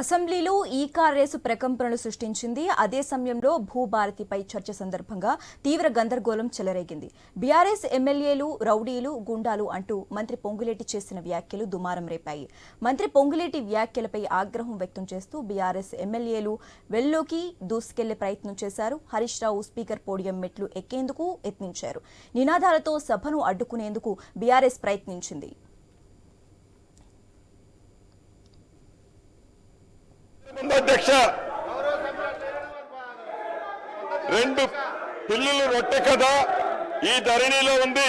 అసెంబ్లీలో ఈ car race ప్రకంపనలు సృష్టించింది. అదే సమయంలో భూభారతిపై చర్చ సందర్భంగా తీవ్ర గందరగోళం చెలరేగింది. బీఆర్ఎస్ ఎమ్మెల్యేలు రౌడీలు గుండాలు అంటూ మంత్రి పొంగులేటి చేసిన వ్యాఖ్యలు దుమారం రేపాయి. మంత్రి పొంగులేటి వ్యాఖ్యలపై ఆగ్రహం వ్యక్తం చేస్తూ బీఆర్ఎస్ ఎమ్మెల్యేలు వెల్లోకి దూసుకెళ్ళే ప్రయత్నం చేశారు. హరీష్ రావు స్పీకర్ పోడియం మెట్లు ఎక్కేందుకు యత్నించారు. నినాదాలతో సభను అడ్డుకునేందుకు బీఆర్ఎస్ ప్రయత్నించింది ముందు అధ్యక్ష. రెండు పిల్లులు రొట్టె కదా ఈ ధరణిలో ఉంది.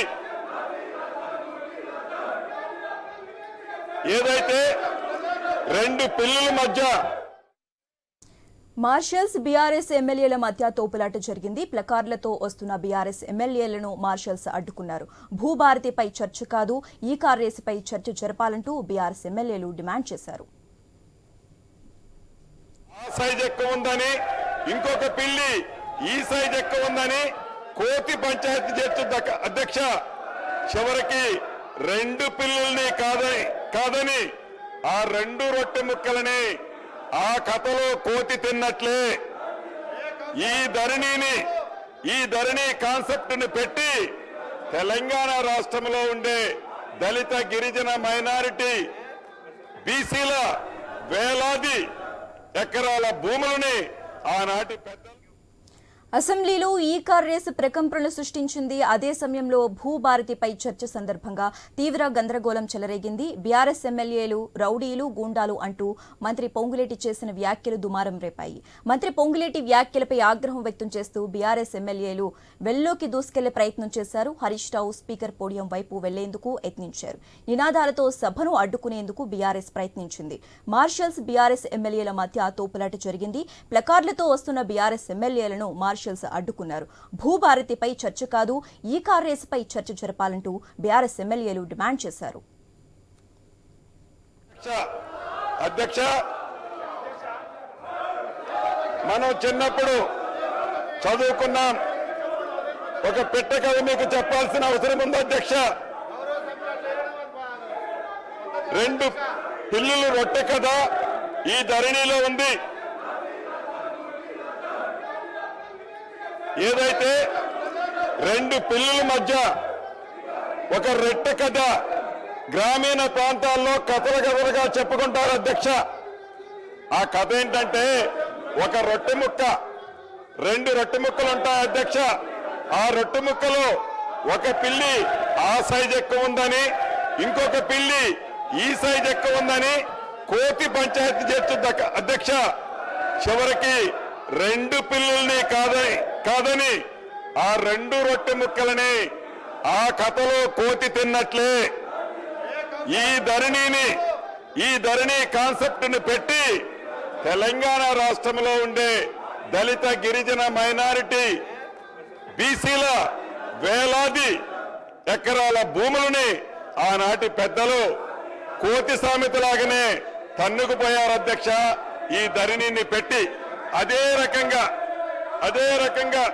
ఏదైతే రెండు పిల్లుల మధ్య మార్షల్స్ బీఆర్ఎస్ ఎమ్మెల్యేల మధ్య తోపులాట జరిగింది. ప్లకార్లతో వస్తున్న బీఆర్ఎస్ ఎమ్మెల్యేలను మార్షల్స్ అడ్డుకున్నారు. భూభారతిపై చర్చ కాదు ఈ కార్ రేసుపై చర్చ జరపాలంటూ బీఆర్ఎస్ ఎమ్మెల్యేలు డిమాండ్ చేశారు. ఆ సైజ్ ఎక్కువ ఉందని ఇంకొక పిల్లి ఈ సైజ్ ఎక్కువ ఉందని కోతి పంచాయతీ చర్చ అధ్యక్ష చివరికి రెండు పిల్లల్ని కాదని కాదని ఆ రెండు రొట్టె ముక్కలని ఆ కథలో కోతి తిన్నట్లే. ఈ ధరణిని ఈ ధరణి కాన్సెప్ట్ని పెట్టి తెలంగాణ రాష్ట్రంలో ఉండే దళిత గిరిజన మైనారిటీ బీసీల వేలాది ఎకరాల భూములని ఆనాటి పెద్ద అసెంబ్లీలో ఈ కార్ రేసు ప్రకంపనలు సృష్టించింది. అదే సమయంలో భూభారతిపై చర్చ సందర్భంగా తీవ్ర గందరగోళం చెలరేగింది. బీఆర్ఎస్ ఎమ్మెల్యేలు రౌడీలు గూండాలు అంటూ మంత్రి పొంగులేటి చేసిన వ్యాఖ్యలు దుమారం రేపాయి. మంత్రి పొంగులేటి వ్యాఖ్యలపై ఆగ్రహం వ్యక్తం చేస్తూ బీఆర్ఎస్ ఎమ్మెల్యేలు వెల్లోకి దూసుకెళ్ళే ప్రయత్నం చేశారు. హరీష్ రావు స్పీకర్ పోడియం వైపు వెళ్ళేందుకు యత్నించారు. నినాదాలతో సభను అడ్డుకునేందుకు బీఆర్ఎస్ ప్రయత్నించింది. మార్షల్స్ బీఆర్ఎస్ ఎమ్మెల్యేల మధ్య తోపులాట జరిగింది. ప్లకార్లతో వస్తున్న బీఆర్ఎస్ ఎమ్మెల్యేలను మార్షల్స్ అడ్డుకున్నారు. భూభారతిపై చర్చ కాదు ఈ కార్ రేసుపై చర్చ జరపాలంటూ బీఆర్ఎస్ ఎమ్మెల్యేలు డిమాండ్ చేశారు. అధ్యక్ష మనం చిన్నప్పుడు చదువుకున్నాం. ఒక పెట్ట కథ మీకు చెప్పాల్సిన అవసరం ఉంది అధ్యక్ష. రెండు పిల్లులు రొట్టె కథ ఈ ధరణిలో ఉంది. ఏదైతే రెండు పిల్లల మధ్య ఒక రెట్టె కథ గ్రామీణ ప్రాంతాల్లో కథల కథలుగా చెప్పుకుంటారు అధ్యక్ష. ఆ కథ ఏంటంటే ఒక రొట్టె ముక్క రెండు రొట్టె ముక్కలు ఉంటాయి అధ్యక్ష. ఆ రొట్టె ముక్కలో ఒక పిల్లి ఆ సైజ్ ఎక్కువ ఉందని ఇంకొక పిల్లి ఈ సైజ్ ఎక్కువ ఉందని కోతి పంచాయతీ చేర్చు అధ్యక్ష. చివరికి రెండు పిల్లల్ని కాదని కాదని ఆ రెండు రొట్టె ముక్కలని ఆ కథలో కోతి తిన్నట్లే. ఈ ధరణిని ఈ ధరణి కాన్సెప్ట్ని పెట్టి తెలంగాణ రాష్ట్రంలో ఉండే దళిత గిరిజన మైనారిటీ బీసీల వేలాది ఎకరాల భూములని ఆనాటి పెద్దలు కోతి సామెతలాగానే తన్నుకుపోయారు అధ్యక్ష. ఈ ధరణిని పెట్టి అదే రకంగా అదే రకంగా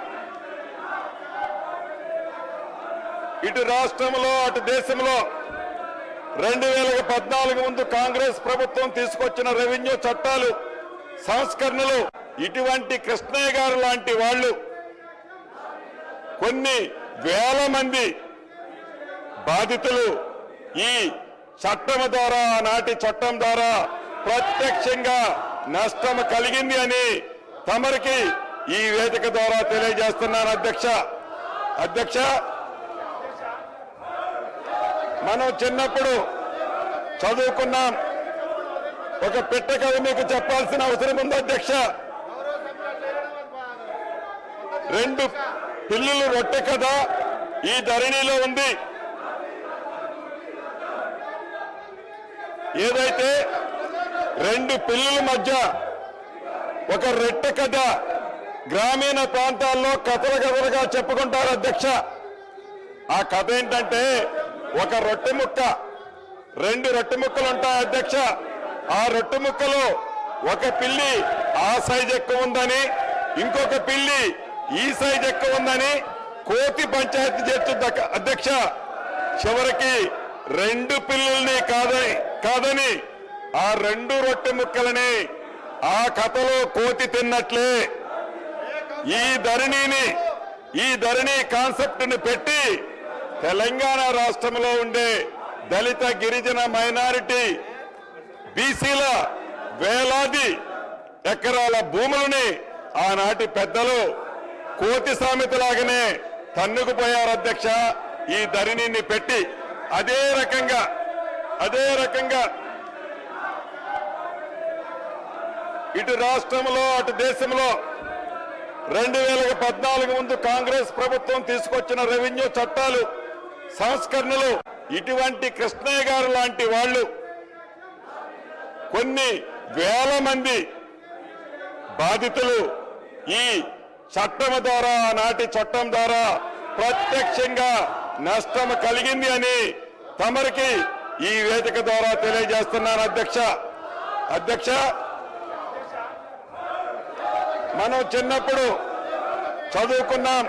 ఇటు రాష్ట్రంలో అటు దేశంలో రెండు వేల పద్నాలుగు ముందు కాంగ్రెస్ ప్రభుత్వం తీసుకొచ్చిన రెవెన్యూ చట్టాలు సంస్కరణలు ఇటువంటి కృష్ణయ్య గారు లాంటి వాళ్ళు కొన్ని వేల మంది బాధితులు ఈ చట్టం ద్వారా నాటి చట్టం ద్వారా ప్రత్యక్షంగా నష్టం కలిగింది అని తమరికి ఈ వేదిక ద్వారా తెలియజేస్తున్నాను అధ్యక్ష. అధ్యక్ష మనం చిన్నప్పుడు చదువుకున్నాం. ఒక పెట్టె మీకు చెప్పాల్సిన అవసరం ఉంది అధ్యక్ష. రెండు పిల్లులు రొట్టె కథ ఈ ధరణిలో ఉంది. ఏదైతే రెండు పిల్లుల మధ్య ఒక రెట్టె కథ గ్రామీణ ప్రాంతాల్లో కథల కథలుగా చెప్పుకుంటారు అధ్యక్ష. ఆ కథ ఏంటంటే ఒక రొట్టె ముక్క రెండు రొట్టె ముక్కలు ఉంటాయి అధ్యక్ష. ఆ రొట్టె ముక్కలో ఒక పిల్లి ఆ సైజ్ ఎక్కువ ఉందని ఇంకొక పిల్లి ఈ సైజ్ ఎక్కువ ఉందని కోతి పంచాయతీ చేస్తుంది అధ్యక్ష. చివరికి రెండు పిల్లల్ని కాదని కాదని ఆ రెండు రొట్టె ముక్కలని ఆ కథలో కోతి తిన్నట్లే ఈ ధరణిని ఈ ధరణి కాన్సెప్ట్ని పెట్టి తెలంగాణ రాష్ట్రంలో ఉండే దళిత గిరిజన మైనారిటీ బీసీల వేలాది ఎకరాల భూములని ఆనాటి పెద్దలు కోతి సామెతలాగానే తన్నుకుపోయారు అధ్యక్ష. ఈ ధరణిని పెట్టి అదే రకంగా అదే రకంగా ఇటు రాష్ట్రంలో అటు దేశంలో రెండు వేల పద్నాలుగు ముందు కాంగ్రెస్ ప్రభుత్వం తీసుకొచ్చిన రెవెన్యూ చట్టాలు సంస్కరణలు ఇటువంటి కృష్ణయ్య గారు లాంటి వాళ్ళు కొన్ని వేల మంది బాధితులు ఈ చట్టం ద్వారా నాటి చట్టం ద్వారా ప్రత్యక్షంగా నష్టం కలిగింది అని తమరికి ఈ వేదిక ద్వారా తెలియజేస్తున్నాను. అధ్యక్ష అధ్యక్ష మనం చిన్నప్పుడు చదువుకున్నాం.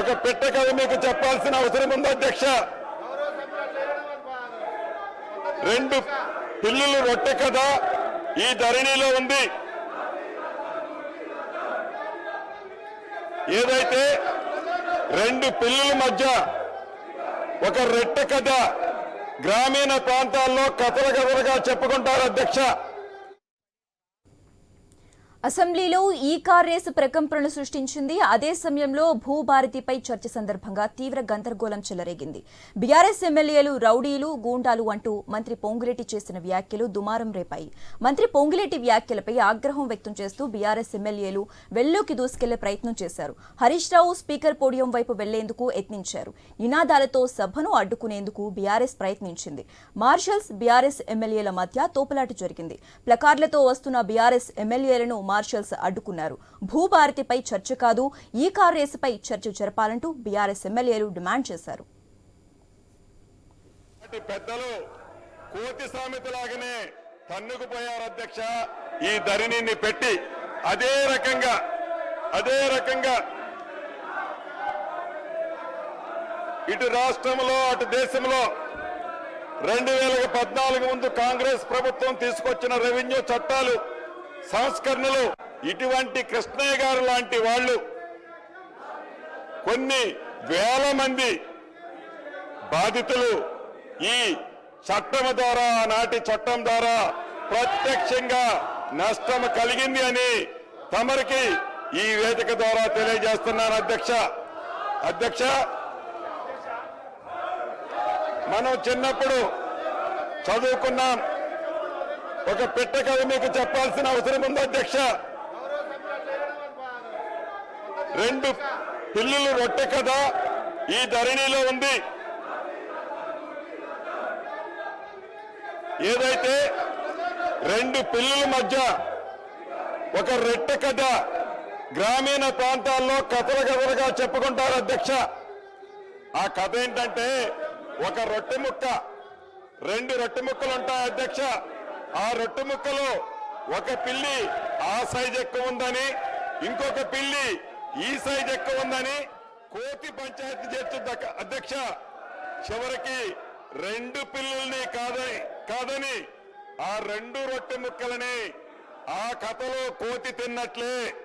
ఒక పెట్ట కథ మీకు చెప్పాల్సిన అవసరం ఉంది అధ్యక్ష. రెండు పిల్లులు రొట్టె కథ ఈ ధరణిలో ఉంది. ఏదైతే రెండు పిల్లుల మధ్య ఒక రెట్టె కథ గ్రామీణ ప్రాంతాల్లో కథల కథలుగా చెప్పుకుంటారు అధ్యక్ష. అసెంబ్లీలో ఈ కార్ రేసు ప్రకంపనలు సృష్టించింది. అదే సమయంలో భూభారతిపై చర్చ సందర్భంగా తీవ్ర గందరగోళం చెలరేగింది. బీఆర్ఎస్ ఎమ్మెల్యేలు రౌడీలు గూండాలు అంటూ మంత్రి పొంగులేటి చేసిన వ్యాఖ్యలు దుమారం రేపాయి. మంత్రి పొంగులేటి వ్యాఖ్యలపై ఆగ్రహం వ్యక్తం చేస్తూ బీఆర్ఎస్ ఎమ్మెల్యేలు వెల్లోకి దూసుకెళ్ళే ప్రయత్నం చేశారు. హరీష్ రావు స్పీకర్ పోడియం వైపు వెళ్ళేందుకు యత్నించారు. నినాదాలతో సభను అడ్డుకునేందుకు బీఆర్ఎస్ ప్రయత్నించింది. మార్షల్స్ బీఆర్ఎస్ ఎమ్మెల్యేల మధ్య తోపులాట జరిగింది. ప్లకార్లతో వస్తున్న బీఆర్ఎస్ ఎమ్మెల్యేలను మార్షల్స్ అడ్డుకున్నారు. భూభారతిపై చర్చ కాదు ఈ కారు రేసుపై చర్చ జరపాలంటూ బీఆర్ఎస్ ఎమ్మెల్యేలు డిమాండ్ చేశారు. పెద్దలు కోతి సామెతలాగానే తన్నుకుపోయారు అధ్యక్ష. ఈ ధరణిని పెట్టి అదే రకంగా అదే రకంగా ఇటు రాష్ట్రంలో అటు దేశంలో రెండు వేల పద్నాలుగు ముందు కాంగ్రెస్ ప్రభుత్వం తీసుకొచ్చిన రెవెన్యూ చట్టాలు సంస్కరణలు ఇటువంటి కృష్ణయ్య గారు లాంటి వాళ్ళు కొన్ని వేల మంది బాధితులు ఈ చట్టం ద్వారా నాటి చట్టం ద్వారా ప్రత్యక్షంగా నష్టం కలిగింది అని తమరికి ఈ వేదిక ద్వారా తెలియజేస్తున్నాను. అధ్యక్ష అధ్యక్ష మనం చిన్నప్పుడు చదువుకున్నాం. ఒక పెట్ట కథ మీకు చెప్పాల్సిన అవసరం ఉంది అధ్యక్ష. రెండు పిల్లులు రొట్టె కథ ఈ ధరణిలో ఉంది. ఏదైతే రెండు పిల్లుల మధ్య ఒక రెట్టె కథ గ్రామీణ ప్రాంతాల్లో కథల కథలుగా చెప్పుకుంటారు అధ్యక్ష. ఆ కథ ఏంటంటే ఒక రొట్టె ముక్క రెండు రొట్టె ముక్కలు ఉంటాయి అధ్యక్ష. ఆ రొట్టె ముక్కలో ఒక పిల్లి ఆ సైజ్ ఎక్కువ ఉందని ఇంకొక పిల్లి ఈ సైజ్ ఎక్కువ ఉందని కోతి పంచాయతీ చేర్చు అధ్యక్ష చివరికి రెండు పిల్లుల్ని కాదని కాదని ఆ రెండు రొట్టె ముక్కలని ఆ కథలో కోతి తిన్నట్లే.